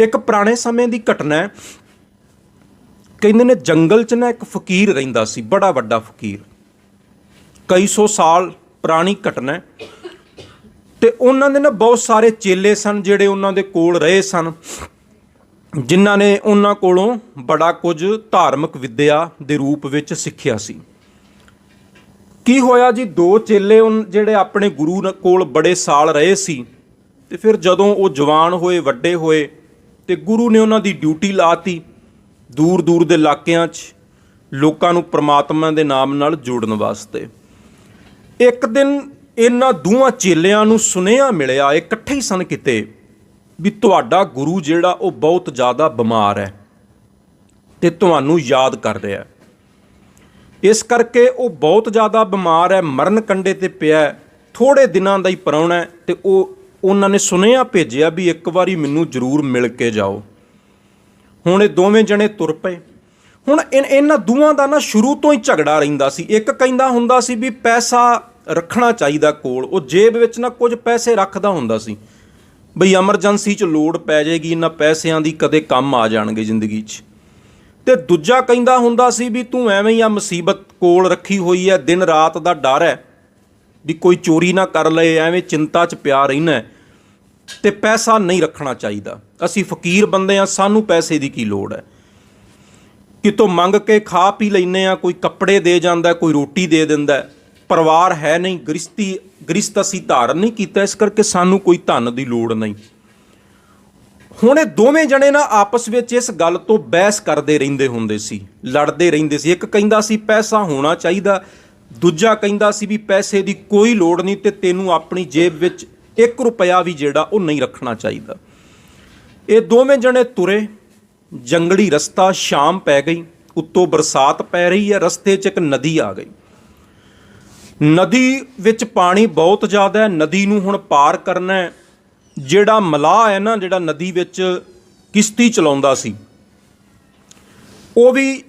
ਇੱਕ ਪੁਰਾਣੇ ਸਮੇਂ ਦੀ ਘਟਨਾ ਹੈ। ਕਹਿੰਦੇ ਨੇ ਜੰਗਲ 'ਚ ਨਾ ਇੱਕ ਫਕੀਰ ਰਹਿੰਦਾ ਸੀ, ਬੜਾ ਵੱਡਾ ਫਕੀਰ। ਕਈ ਸੌ ਸਾਲ ਪੁਰਾਣੀ ਘਟਨਾ ਹੈ। ਤੇ ਉਹਨਾਂ ਦੇ ਨਾ ਬਹੁਤ ਸਾਰੇ ਚੇਲੇ ਸਨ, ਜਿਹੜੇ ਉਹਨਾਂ ਦੇ ਕੋਲ ਰਹੇ ਸਨ, ਜਿਨ੍ਹਾਂ ਨੇ ਉਹਨਾਂ ਕੋਲੋਂ ਬੜਾ ਕੁਝ ਧਾਰਮਿਕ ਵਿੱਦਿਆ ਦੇ ਰੂਪ ਵਿੱਚ ਸਿੱਖਿਆ ਸੀ। ਕੀ ਹੋਇਆ ਜੀ? ਦੋ ਚੇਲੇ ਜਿਹੜੇ ਆਪਣੇ ਗੁਰੂ ਕੋਲ ਬੜੇ ਸਾਲ ਰਹੇ ਸੀ, ਤੇ ਫਿਰ ਜਦੋਂ ਉਹ ਜਵਾਨ ਹੋਏ, ਵੱਡੇ ਹੋਏ ਤੇ ਗੁਰੂ ਨੇ ਉਹਨਾਂ ਦੀ ਡਿਊਟੀ ਲਾਤੀ ਦੂਰ ਦੂਰ ਦੇ ਇਲਾਕਿਆਂ 'ਚ, ਲੋਕਾਂ ਨੂੰ ਪ੍ਰਮਾਤਮਾ ਦੇ ਨਾਮ ਨਾਲ ਜੋੜਨ ਵਾਸਤੇ। ਇੱਕ ਦਿਨ ਇਹਨਾਂ ਦੋਵਾਂ ਚੇਲਿਆਂ ਨੂੰ ਸੁਨੇਹਾ ਮਿਲਿਆ ਇਹ ਇਕੱਠੇ ਹੀ ਸਨ ਕਿਤੇ, ਵੀ ਤੁਹਾਡਾ ਗੁਰੂ ਜਿਹੜਾ ਉਹ ਬਹੁਤ ਜ਼ਿਆਦਾ ਬਿਮਾਰ ਹੈ ਤੇ ਤੁਹਾਨੂੰ ਯਾਦ ਕਰ ਰਿਹਾ ਇਸ ਕਰਕੇ ਉਹ ਬਹੁਤ ਜ਼ਿਆਦਾ ਬਿਮਾਰ ਹੈ, ਮਰਨ ਕੰਡੇ ਤੇ ਪਿਆ ਹੈ ਥੋੜੇ ਦਿਨਾਂ ਦਾ ਹੀ ਪਰਾਉਣਾ ਹੈ ਤੇ ਉਹ ਉਹਨਾਂ ਨੇ ਸੁਨੇਹਾ ਭੇਜਿਆ ਵੀ ਇੱਕ ਵਾਰੀ ਮੈਨੂੰ ਜ਼ਰੂਰ ਮਿਲ ਕੇ ਜਾਓ। ਹੁਣ ਇਹ ਦੋਵੇਂ ਜਣੇ ਤੁਰ ਪਏ। ਹੁਣ ਇਨ- ਇਹਨਾਂ ਦੋਵਾਂ ਦਾ ਨਾ ਸ਼ੁਰੂ ਤੋਂ ਹੀ ਝਗੜਾ ਰਹਿੰਦਾ ਸੀ। ਇੱਕ ਕਹਿੰਦਾ ਹੁੰਦਾ ਸੀ ਵੀ ਪੈਸਾ ਰੱਖਣਾ ਚਾਹੀਦਾ ਕੋਲ। ਉਹ ਜੇਬ ਵਿੱਚ ਨਾ ਕੁਝ ਪੈਸੇ ਰੱਖਦਾ ਹੁੰਦਾ ਸੀ। ਬਈ ਐਮਰਜੈਂਸੀ 'ਚ ਲੋੜ ਪੈ ਜਾਏਗੀ, ਇਹਨਾਂ ਪੈਸਿਆਂ ਦੀ ਕਦੇ ਕੰਮ ਆ ਜਾਣਗੇ ਜ਼ਿੰਦਗੀ 'ਚ। ਤੇ ਦੂਜਾ ਕਹਿੰਦਾ ਹੁੰਦਾ ਸੀ ਵੀ ਤੂੰ ਐਵੇਂ ਹੀ ਆ ਮੁਸੀਬਤ ਕੋਲ ਰੱਖੀ ਹੋਈ ਹੈ ਦਿਨ ਰਾਤ ਦਾ ਡਰ ਹੈ ਵੀ ਕੋਈ ਚੋਰੀ ਨਾ ਕਰ ਲਏ, ਐਵੇਂ ਚਿੰਤਾ 'ਚ ਪਿਆ ਰਹਿਣਾ ਤੇ ਪੈਸਾ ਨਹੀਂ ਰੱਖਣਾ ਚਾਹੀਦਾ। ਅਸੀਂ ਫਕੀਰ ਬੰਦੇ ਆ ਸਾਨੂੰ ਪੈਸੇ ਦੀ ਕੀ ਲੋੜ ਹੈ? ਕਿਤੋਂ ਮੰਗ ਕੇ ਖਾ ਪੀ ਲੈਨੇ ਆ ਕੋਈ ਕੱਪੜੇ ਦੇ ਜਾਂਦਾ, ਕੋਈ ਰੋਟੀ ਦੇ ਦਿੰਦਾ ਪਰਿਵਾਰ ਹੈ ਨਹੀਂ ਗ੍ਰਸਤੀ ਗ੍ਰਸਤ ਅਸੀਂ ਧਾਰਨ ਨਹੀਂ ਕੀਤਾ, ਇਸ ਕਰਕੇ ਸਾਨੂੰ ਕੋਈ ਧਨ ਦੀ ਲੋੜ ਨਹੀਂ। ਹੁਣ ਇਹ ਦੋਵੇਂ ਜਣੇ ਨਾ ਆਪਸ ਵਿੱਚ ਇਸ ਗੱਲ ਤੋਂ ਬਹਿਸ ਕਰਦੇ ਰਹਿੰਦੇ ਹੁੰਦੇ ਸੀ, ਲੜਦੇ ਰਹਿੰਦੇ ਸੀ। ਇੱਕ ਕਹਿੰਦਾ ਸੀ, ਪੈਸਾ ਹੋਣਾ ਚਾਹੀਦਾ। ਦੂਜਾ ਕਹਿੰਦਾ ਸੀ ਵੀ ਪੈਸੇ ਦੀ ਕੋਈ ਲੋੜ ਨਹੀਂ ਤੇ ਤੈਨੂੰ ਆਪਣੀ ਜੇਬ ਵਿੱਚ 1 ਰੁਪਿਆ ਵੀ ਜਿਹੜਾ ਉਹ ਨਹੀਂ ਰੱਖਣਾ ਚਾਹੀਦਾ। ਇਹ ਦੋਵੇਂ ਜਣੇ ਤੁਰੇ, ਜੰਗਲੀ ਰਸਤਾ ਸ਼ਾਮ ਪੈ ਗਈ, ਉੱਤੋਂ ਬਰਸਾਤ ਪੈ ਰਹੀ ਹੈ, ਰਸਤੇ 'ਚ ਇੱਕ ਨਦੀ ਆ ਗਈ। ਨਦੀ ਵਿੱਚ ਪਾਣੀ ਬਹੁਤ ਜ਼ਿਆਦਾ ਹੈ, ਨਦੀ ਨੂੰ ਹੁਣ ਪਾਰ ਕਰਨਾ ਹੈ। ਜਿਹੜਾ ਮਲਾਹ ਹੈ ਨਾ, ਜਿਹੜਾ ਨਦੀ ਵਿੱਚ ਕਿਸ਼ਤੀ ਚਲਾਉਂਦਾ ਸੀ, ਉਹ ਵੀ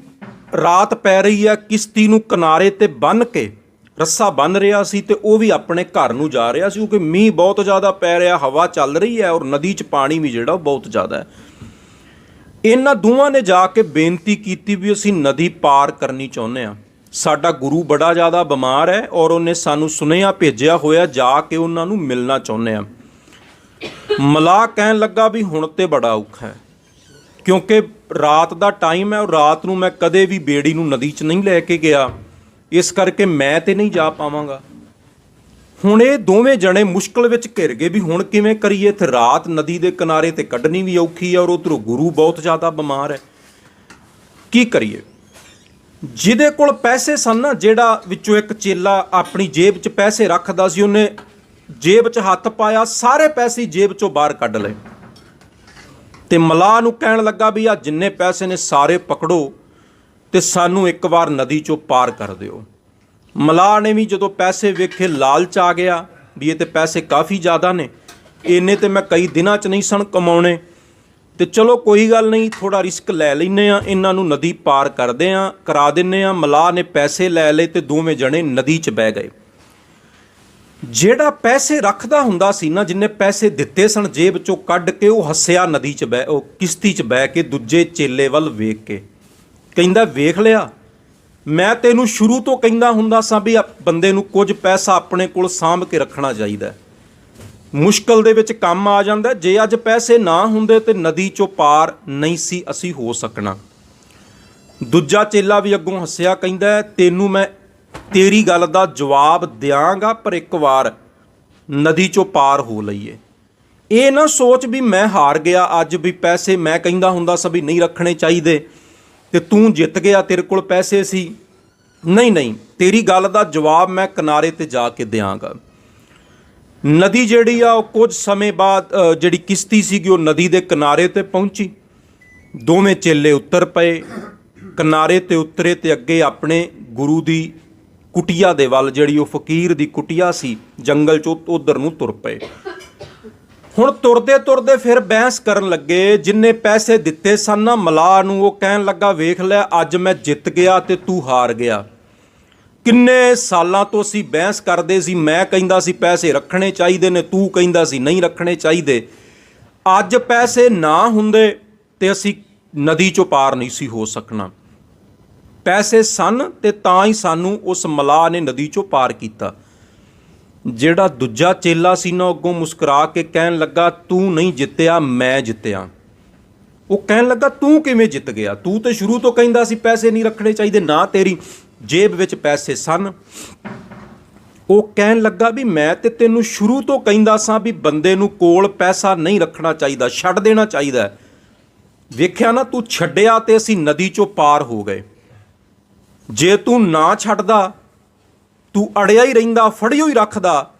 ਰਾਤ ਪੈ ਰਹੀ ਹੈ ਕਿਸ਼ਤੀ ਨੂੰ ਕਿਨਾਰੇ ਤੇ ਬੰਨ ਕੇ ਰੱਸਾ ਬੰਨ ਰਿਹਾ ਸੀ ਤੇ ਉਹ ਵੀ ਆਪਣੇ ਘਰ ਨੂੰ ਜਾ ਰਿਹਾ ਸੀ, ਕਿਉਂਕਿ ਮੀਂਹ ਬਹੁਤ ਜ਼ਿਆਦਾ ਪੈ ਰਿਹਾ, ਹਵਾ ਚੱਲ ਰਹੀ ਹੈ ਔਰ ਨਦੀ 'ਚ ਪਾਣੀ ਵੀ ਜਿਹੜਾ ਉਹ ਬਹੁਤ ਜ਼ਿਆਦਾ ਹੈ। ਇਹਨਾਂ ਦੋਵਾਂ ਨੇ ਜਾ ਕੇ ਬੇਨਤੀ ਕੀਤੀ ਵੀ ਅਸੀਂ ਨਦੀ ਪਾਰ ਕਰਨੀ ਚਾਹੁੰਦੇ ਆ ਸਾਡਾ ਗੁਰੂ ਬੜਾ ਜ਼ਿਆਦਾ ਬਿਮਾਰ ਹੈ ਔਰ ਉਹਨੇ ਸਾਨੂੰ ਸੁਨੇਹਾ ਭੇਜਿਆ ਹੋਇਆ, ਜਾ ਕੇ ਉਹਨਾਂ ਨੂੰ ਮਿਲਣਾ ਚਾਹੁੰਦੇ ਆ ਮਲਾਹ ਕਹਿਣ ਲੱਗਾ ਵੀ ਹੁਣ ਤੇ ਬੜਾ ਔਖਾ ਹੈ, ਕਿਉਂਕਿ ਰਾਤ ਦਾ ਟਾਈਮ ਹੈ ਔਰ ਰਾਤ ਨੂੰ ਮੈਂ ਕਦੇ ਵੀ ਬੇੜੀ ਨੂੰ ਨਦੀ 'ਚ ਨਹੀਂ ਲੈ ਕੇ ਗਿਆ। ਇਸ ਕਰਕੇ ਮੈਂ ਤੇ ਨਹੀਂ ਜਾ ਪਾਵਾਂਗਾ। ਹੁਣ ਇਹ ਦੋਵੇਂ ਜਣੇ ਮੁਸ਼ਕਲ ਵਿੱਚ ਘਿਰ ਗਏ ਵੀ ਹੁਣ ਕਿਵੇਂ ਕਰੀਏ? ਤੇ ਰਾਤ ਨਦੀ ਦੇ ਕਿਨਾਰੇ ਤੇ ਕੱਢਣੀ ਵੀ ਔਖੀ ਹੈ ਔਰ ਉਧਰੋਂ ਗੁਰੂ ਬਹੁਤ ਜ਼ਿਆਦਾ ਬਿਮਾਰ ਹੈ। ਕੀ ਕਰੀਏ? ਜਿਹਦੇ ਕੋਲ ਪੈਸੇ ਸਨ ਨਾ, ਜਿਹੜਾ ਵਿੱਚੋਂ ਇੱਕ ਚੇਲਾ ਆਪਣੀ ਜੇਬ 'ਚ ਪੈਸੇ ਰੱਖਦਾ ਸੀ, ਉਹਨੇ ਜੇਬ 'ਚ ਹੱਥ ਪਾਇਆ, ਸਾਰੇ ਪੈਸੇ ਜੇਬ 'ਚੋਂ ਬਾਹਰ ਕੱਢ ਲਏ। ਤੇ ਮਲਾਹ ਨੂੰ ਕਹਿਣ ਲੱਗਾ ਵੀ ਆ ਜਿੰਨੇ ਪੈਸੇ ਨੇ, ਸਾਰੇ ਪਕੜੋ। ਤੇ ਸਾਨੂੰ ਇੱਕ ਵਾਰ ਨਦੀ 'ਚੋਂ ਪਾਰ ਕਰ ਦਿਓ। ਮਲਾਹ ਨੇ ਵੀ ਜਦੋਂ ਪੈਸੇ ਵੇਖੇ, ਲਾਲਚ ਆ ਗਿਆ ਵੀ ਇਹ ਤੇ ਪੈਸੇ ਕਾਫੀ ਜ਼ਿਆਦਾ ਨੇ। ਇੰਨੇ ਤੇ ਮੈਂ ਕਈ ਦਿਨਾਂ 'ਚ ਨਹੀਂ ਸਣ ਕਮਾਉਣੇ। ਤੇ ਚਲੋ ਕੋਈ ਗੱਲ ਨਹੀਂ ਥੋੜਾ ਰਿਸਕ ਲੈ ਲੈਨੇ ਆ ਇਹਨਾਂ ਨੂੰ ਨਦੀ ਪਾਰ ਕਰਦੇ ਆ ਕਰਾ ਦਿੰਨੇ ਆ ਮਲਾਹ ਨੇ ਪੈਸੇ ਲੈ ਲਏ ਤੇ ਦੋਵੇਂ ਜਣੇ ਨਦੀ 'ਚ ਬਹਿ ਗਏ। ਜਿਹੜਾ ਪੈਸੇ ਰੱਖਦਾ ਹੁੰਦਾ ਸੀ ਨਾ, ਜਿੰਨੇ ਪੈਸੇ ਦਿੱਤੇ ਸਨ ਜੇਬ 'ਚੋਂ ਕੱਢ ਕੇ ਉਹ ਹੱਸਿਆ ਨਦੀ 'ਚ ਬਹਿ, ਉਹ ਕਿਸ਼ਤੀ 'ਚ ਬਹਿ ਕੇ ਦੂਜੇ ਚੇਲੇ ਵੱਲ ਵੇਖ ਕੇ। ਕਹਿੰਦਾ, ਵੇਖ ਲਿਆ। ਮੈਂ ਤੈਨੂੰ ਸ਼ੁਰੂ ਤੋਂ ਕਹਿੰਦਾ ਹੁੰਦਾ ਸਾਂ ਵੀ ਬੰਦੇ ਨੂੰ ਕੁਝ ਪੈਸਾ ਆਪਣੇ ਕੋਲ ਸਾਂਭ ਕੇ ਰੱਖਣਾ ਚਾਹੀਦਾ ਮੁਸ਼ਕਲ ਦੇ ਵਿੱਚ ਕੰਮ ਆ ਜਾਂਦਾ ਜੇ ਅੱਜ ਪੈਸੇ ਨਾ ਹੁੰਦੇ ਤੇ ਨਦੀ ਚੋਂ ਪਾਰ ਨਹੀਂ ਸੀ ਅਸੀਂ ਹੋ ਸਕਣਾ। ਦੂਜਾ ਚੇਲਾ ਵੀ ਅੱਗੋਂ ਹੱਸਿਆ, ਕਹਿੰਦਾ, ਤੈਨੂੰ ਮੈਂ ਤੇਰੀ ਗੱਲ ਦਾ ਜਵਾਬ ਦਿਆਂਗਾ, ਪਰ ਇੱਕ ਵਾਰ ਨਦੀ ਚੋਂ ਪਾਰ ਹੋ ਲਈਏ। ਇਹ ਨਾ ਸੋਚ ਵੀ ਮੈਂ ਹਾਰ ਗਿਆ। ਅੱਜ ਵੀ ਪੈਸੇ ਮੈਂ ਕਹਿੰਦਾ ਹੁੰਦਾ ਸੀ ਵੀ ਨਹੀਂ ਰੱਖਣੇ ਚਾਹੀਦੇ। ਤੇ ਤੂੰ ਜਿੱਤ ਗਿਆ, ਤੇਰੇ ਕੋਲ ਪੈਸੇ ਸੀ। ਨਹੀਂ ਨਹੀਂ, ਤੇਰੀ ਗੱਲ ਦਾ ਜਵਾਬ ਮੈਂ ਕਿਨਾਰੇ ਤੇ ਜਾ ਕੇ ਦਿਆਂਗਾ। ਨਦੀ ਜਿਹੜੀ ਆ, ਉਹ ਕੁਝ ਸਮੇਂ ਬਾਅਦ ਜਿਹੜੀ ਕਿਸ਼ਤੀ ਸੀਗੀ, ਉਹ ਨਦੀ ਦੇ ਕਿਨਾਰੇ ਤੇ ਪਹੁੰਚੀ। ਦੋਵੇਂ ਚੇਲੇ ਉੱਤਰ ਪਏ। ਕਿਨਾਰੇ ਤੇ ਉਤਰੇ ਤੇ ਅੱਗੇ ਆਪਣੇ ਗੁਰੂ ਦੀ ਕੁਟਿਆ ਦੇ ਵੱਲ, ਜਿਹੜੀ ਉਹ ਫਕੀਰ ਦੀ ਕੁਟਿਆ ਸੀ, ਜੰਗਲ ਚੋਂ ਉਧਰ ਨੂੰ ਤੁਰ ਪਏ। ਹੁਣ ਤੁਰਦੇ ਤੁਰਦੇ ਫਿਰ ਬਹਿਸ ਕਰਨ ਲੱਗੇ, ਜਿੰਨੇ ਪੈਸੇ ਦਿੱਤੇ ਸਨ ਨਾ, ਮਲਾਹ ਨੂੰ ਉਹ ਕਹਿਣ ਲੱਗਾ, ਵੇਖ ਲੈ, ਅੱਜ ਮੈਂ ਜਿੱਤ ਗਿਆ ਤੇ ਤੂੰ ਹਾਰ ਗਿਆ। ਕਿੰਨੇ ਸਾਲਾਂ ਤੋਂ ਅਸੀਂ ਬਹਿਸ ਕਰਦੇ ਸੀ, ਮੈਂ ਕਹਿੰਦਾ ਸੀ, ਪੈਸੇ ਰੱਖਣੇ ਚਾਹੀਦੇ ਨੇ, ਤੂੰ ਕਹਿੰਦਾ ਸੀ, ਨਹੀਂ ਰੱਖਣੇ ਚਾਹੀਦੇ। ਅੱਜ ਪੈਸੇ ਨਾ ਹੁੰਦੇ ਤੇ ਅਸੀਂ ਨਦੀ ਚੋਂ ਪਾਰ ਨਹੀਂ ਸੀ ਹੋ ਸਕਣਾ। ਪੈਸੇ ਸਨ ਤੇ ਤਾਂ ਹੀ ਸਾਨੂੰ ਉਸ ਮਲਾਹ ਨੇ ਨਦੀ ਚੋਂ ਪਾਰ ਕੀਤਾ। ਜਿਹੜਾ ਦੂਜਾ ਚੇਲਾ ਸੀ ਨਾ ਅੱਗੋਂ ਮੁਸਕਰਾ ਕੇ ਕਹਿਣ ਲੱਗਾ, ਤੂੰ ਨਹੀਂ ਜਿੱਤਿਆ, ਮੈਂ ਜਿੱਤਿਆ। ਉਹ ਕਹਿਣ ਲੱਗਾ, ਤੂੰ ਕਿਵੇਂ ਜਿੱਤ ਗਿਆ? ਤੂੰ ਤੇ ਸ਼ੁਰੂ ਤੋਂ ਕਹਿੰਦਾ ਸੀ, ਪੈਸੇ ਨਹੀਂ ਰੱਖਣੇ ਚਾਹੀਦੇ, ਨਾ ਤੇਰੀ ਜੇਬ ਵਿੱਚ ਪੈਸੇ ਸਨ। ਉਹ ਕਹਿਣ ਲੱਗਾ ਵੀ, ਮੈਂ ਤੇ ਤੈਨੂੰ ਸ਼ੁਰੂ ਤੋਂ ਕਹਿੰਦਾ ਸਾਂ ਵੀ ਬੰਦੇ ਨੂੰ ਕੋਲ ਪੈਸਾ ਨਹੀਂ ਰੱਖਣਾ ਚਾਹੀਦਾ, ਛੱਡ ਦੇਣਾ ਚਾਹੀਦਾ ਵੇਖਿਆ ਨਾ, ਤੂੰ ਛੱਡਿਆ ਤੇ ਅਸੀਂ ਨਦੀ ਚੋਂ ਪਾਰ ਹੋ ਗਏ। ਜੇ ਤੂੰ ਨਾ ਛੱਡਦਾ ਤੂੰ ਅੜਿਆ ਹੀ ਰਹਿੰਦਾ, ਫੜਿਓ ਹੀ ਰੱਖਦਾ।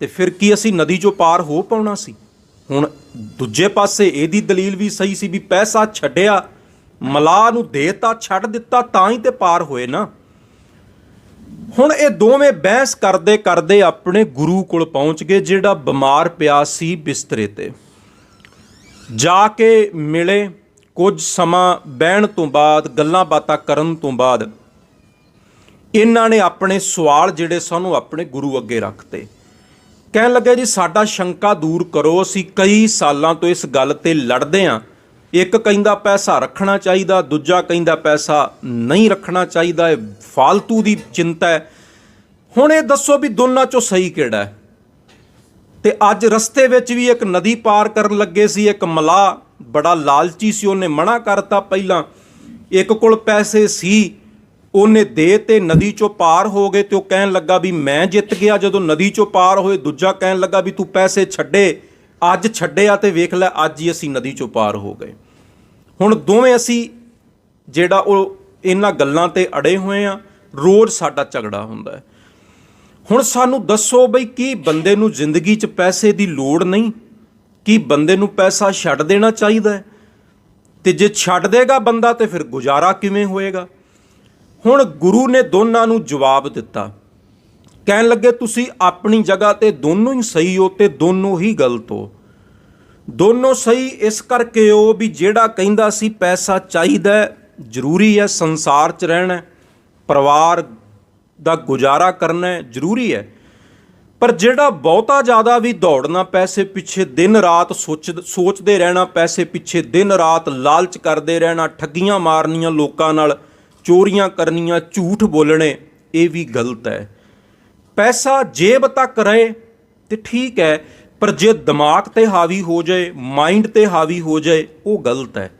ਤੇ ਫਿਰ ਕੀ ਅਸੀਂ ਨਦੀ ਚੋਂ ਪਾਰ ਹੋ ਪਾਉਣਾ ਸੀ? ਹੁਣ ਦੂਜੇ ਪਾਸੇ ਇਹਦੀ ਦਲੀਲ ਵੀ ਸਹੀ ਸੀ ਵੀ ਪੈਸਾ ਛੱਡਿਆ, ਮਲਾਹ ਨੂੰ ਦੇਤਾ, ਛੱਡ ਦਿੱਤਾ, ਤਾਂ ਹੀ ਤੇ ਪਾਰ ਹੋਏ ਨਾ। ਹੁਣ ਇਹ ਦੋਵੇਂ ਬਹਿਸ ਕਰਦੇ ਕਰਦੇ ਆਪਣੇ ਗੁਰੂ ਕੋਲ ਪਹੁੰਚ ਗਏ, ਜਿਹੜਾ ਬਿਮਾਰ ਪਿਆ ਸੀ ਬਿਸਤਰੇ ਤੇ। ਜਾ ਕੇ ਮਿਲੇ ਕੁਝ ਸਮਾਂ ਬਹਿਣ ਤੋਂ ਬਾਅਦ, ਗੱਲਾਂ ਬਾਤਾਂ ਕਰਨ ਤੋਂ ਬਾਅਦ ਇਹਨਾਂ ਨੇ ਆਪਣੇ ਸਵਾਲ ਜਿਹੜੇ ਸਾਨੂੰ ਆਪਣੇ ਗੁਰੂ ਅੱਗੇ ਰੱਖਤੇ। ਕਹਿਣ ਲੱਗੇ ਜੀ, ਸਾਡਾ ਸ਼ੰਕਾ ਦੂਰ ਕਰੋ, ਅਸੀਂ ਕਈ ਸਾਲਾਂ ਤੋਂ ਇਸ ਗੱਲ ਤੇ ਲੜਦੇ ਆਂ। ਇੱਕ ਕਹਿੰਦਾ ਪੈਸਾ ਰੱਖਣਾ ਚਾਹੀਦਾ, ਦੂਜਾ ਕਹਿੰਦਾ ਪੈਸਾ ਨਹੀਂ ਰੱਖਣਾ ਚਾਹੀਦਾ, ਇਹ ਫालतू ਦੀ ਚਿੰਤਾ ਹੈ। ਹੁਣ ਇਹ ਦੱਸੋ ਵੀ ਦੋਨਾਂ ਚੋਂ ਸਹੀ ਕਿਹੜਾ ਹੈ? ਤੇ ਅੱਜ ਰਸਤੇ ਵਿੱਚ ਵੀ ਇੱਕ ਨਦੀ ਪਾਰ ਕਰਨ ਲੱਗੇ ਸੀ, ਇੱਕ ਮਲਾਹ ਬੜਾ ਲਾਲਚੀ ਸੀ, ਉਹਨੇ ਮਨਾ ਕਰਤਾ ਪਹਿਲਾਂ। ਇੱਕ ਕੋਲ ਪੈਸੇ ਸੀ ਉਹਨੇ ਦੇ ਤੇ ਨਦੀ ਚੋਂ ਪਾਰ ਹੋ ਗਏ ਤੇ ਉਹ ਕਹਿਣ ਲੱਗਾ ਵੀ ਮੈਂ ਜਿੱਤ ਗਿਆ। ਜਦੋਂ ਨਦੀ ਚੋਂ ਪਾਰ ਹੋਏ, ਦੂਜਾ ਕਹਿਣ ਲੱਗਾ ਵੀ ਤੂੰ ਪੈਸੇ ਛੱਡੇ, ਅੱਜ ਛੱਡਿਆ ਤੇ ਵੇਖ ਲੈ, ਅੱਜ ਹੀ ਅਸੀਂ ਨਦੀ ਚੋਂ ਪਾਰ ਹੋ ਗਏ। ਹੁਣ ਦੋਵੇਂ ਅਸੀਂ ਜਿਹੜਾ ਉਹ ਇਹਨਾਂ ਗੱਲਾਂ ਤੇ ਅੜੇ ਹੋਏ ਆ, ਰੋਜ਼ ਸਾਡਾ ਝਗੜਾ ਹੁੰਦਾ ਹੈ। ਹੁਣ ਸਾਨੂੰ ਦੱਸੋ ਬਈ ਕੀ ਬੰਦੇ ਨੂੰ ਜ਼ਿੰਦਗੀ 'ਚ ਪੈਸੇ ਦੀ ਲੋੜ ਨਹੀਂ? ਕੀ ਬੰਦੇ ਨੂੰ ਪੈਸਾ ਛੱਡ ਦੇਣਾ ਚਾਹੀਦਾ ਹੈ? ਤੇ ਜੇ ਛੱਡ ਦੇਗਾ ਬੰਦਾ ਤੇ ਫਿਰ ਗੁਜ਼ਾਰਾ ਕਿਵੇਂ ਹੋਏਗਾ? ਹੁਣ ਗੁਰੂ ਨੇ ਦੋਨਾਂ ਨੂੰ ਜਵਾਬ ਦਿੱਤਾ। ਕਹਿਣ ਲੱਗੇ, ਤੁਸੀਂ ਆਪਣੀ ਜਗ੍ਹਾ ਤੇ ਦੋਨੋਂ ਹੀ ਸਹੀ ਹੋ ਤੇ ਦੋਨੋਂ ਹੀ ਗਲਤ ਹੋ। ਦੋਨੋਂ ਸਹੀ ਇਸ ਕਰਕੇ ਹੋ ਵੀ ਜਿਹੜਾ ਕਹਿੰਦਾ ਸੀ, ਪੈਸਾ ਚਾਹੀਦਾ ਜ਼ਰੂਰੀ ਹੈ, ਸੰਸਾਰ 'ਚ ਰਹਿਣਾ ਪਰਿਵਾਰ ਦਾ ਗੁਜ਼ਾਰਾ ਕਰਨਾ ਜ਼ਰੂਰੀ ਹੈ। ਪਰ ਜਿਹੜਾ ਬਹੁਤਾ ਜ਼ਿਆਦਾ ਵੀ ਦੌੜਨਾ, ਪੈਸੇ ਪਿੱਛੇ ਦਿਨ ਰਾਤ ਸੋਚ, ਸੋਚਦੇ ਰਹਿਣਾ, ਪੈਸੇ ਪਿੱਛੇ ਦਿਨ ਰਾਤ ਲਾਲਚ ਕਰਦੇ ਰਹਿਣਾ, ਠੱਗੀਆਂ ਮਾਰਨੀਆਂ ਲੋਕਾਂ ਨਾਲ ਚੋਰੀਆਂ ਕਰਨੀਆਂ, ਝੂਠ ਬੋਲਣੇ, ਇਹ ਵੀ ਗਲਤ ਹੈ। ਪੈਸਾ ਜੇਬ ਤੱਕ ਰਹੇ ਤੇ ਠੀਕ ਹੈ, ਪਰ ਜੇ ਦਿਮਾਗ ਤੇ ਹਾਵੀ ਹੋ ਜਾਏ ਮਾਈਂਡ ਤੇ ਹਾਵੀ ਹੋ ਜਾਏ, ਉਹ ਗਲਤ ਹੈ।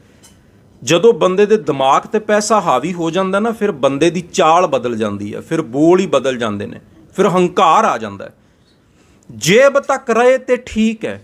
ਜਦੋਂ ਬੰਦੇ ਦੇ ਦਿਮਾਗ ਤੇ ਪੈਸਾ ਹਾਵੀ ਹੋ ਜਾਂਦਾ ਨਾ, ਫਿਰ ਬੰਦੇ ਦੀ ਚਾਲ ਬਦਲ ਜਾਂਦੀ ਹੈ, ਫਿਰ ਬੋਲ ਹੀ ਬਦਲ ਜਾਂਦੇ ਨੇ, ਫਿਰ ਹੰਕਾਰ ਆ ਜਾਂਦਾ ਹੈ। ਜੇਬ ਤੱਕ ਰਹੇ ਤੇ ਠੀਕ ਹੈ